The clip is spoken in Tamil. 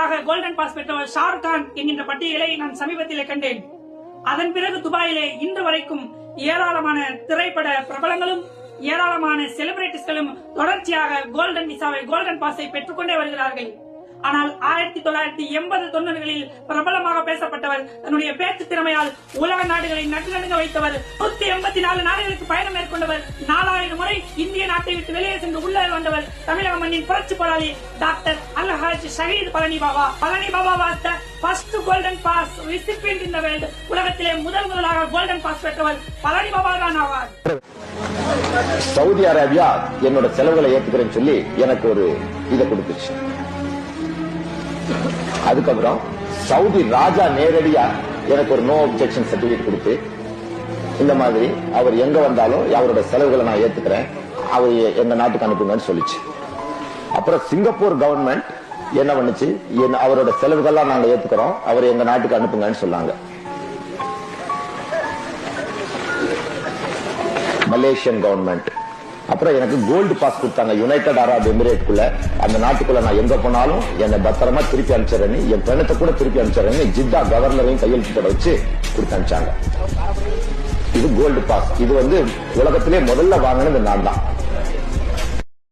முதலாக கோல்டன் பாஸ் பெற்றவர் ஷாருக் கான் என்கின்ற பட்டியலை நான் சமீபத்திலே கண்டேன். அதன் பிறகு துபாயிலே இன்று வரைக்கும் ஏராளமான திரைப்பட பிரபலங்களும் ஏராளமான செலிபிரிட்டிஸ்களும் தொடர்ச்சியாக கோல்டன் விசாவை கோல்டன் பாஸை பெற்றுக்கொண்டே வருகிறார்கள். ஆனால் ஆயிரத்தி தொள்ளாயிரத்தி எண்பது தொண்ணூறுகளில் பிரபலமாக பேசப்பட்டவர் தன்னுடைய பேச்சு திறமையால் உலக நாடுகளை நடுநடுங்க வைத்தவர் நூத்தி எண்பத்தி நாலு நாடுகளுக்கு பயணம் மேற்கொண்டவர் நாலாயிரம் முறை இந்திய நாட்டை விட்டு வெளியே சென்று உள்ளே வந்தவர் தமிழக மண்ணின் புரட்சி போராளி டாக்டர் அல்ஹாஜ் ஷஹீத் Palani Baba. Palani Baba was first golden pass recipient in the world. உலகத்திலே முதல் முதலாக கோல்டன் பாஸ் பெற்றவர் பழனி பாபா தான் ஆவார். சவுதி அரேபியா என்னோட செலவுகளை ஏத்துக்கிறேன்னு சொல்லி எனக்கு ஒரு இதை கொடுத்துச்சு. அதுக்கப்புறம் சவுதி ராஜா நேரடியா எனக்கு ஒரு நோ அப்செக்ஷன் சர்டிபிகேட் கொடுத்து இந்த மாதிரி அவர் எங்க வந்தாலும் அவரோட செலவுகளை நான் ஏத்துக்கிறேன். அவர் எங்க நாட்டுக்கு அனுப்புங்கன்னு சொல்லிச்சு. அப்புறம் சிங்கப்பூர் கவர்மெண்ட் என்ன பண்ணுச்சு? என்ன- அவரோட செலவுகள்லாம் நாங்க ஏத்துக்கிறோம். அவர் எங்க நாட்டுக்கு அனுப்புங்கன்னு சொன்னாங்க. மலேசியன் கவர்மெண்ட் அப்புறம் எனக்கு கோல்டு பாஸ் கொடுத்தாங்க. யுனைடெட் அரப் எமிரேட்குள்ள அந்த நாட்டுக்குள்ள நான் எங்க போனாலும் என்னை பத்திரமா திருப்பி அனுப்பிச்சிடறேன்னு என் பெண்ணத்தை கூட திருப்பி அனுப்பிச்சிடறேன்னு ஜித்தா கவர்னரையும் கையெழுத்து போட வச்சு கொடுத்து அனுப்பிச்சாங்க. இது கோல்டு பாஸ் இது வந்து உலகத்திலே முதல்ல வாங்கினது நான் தான்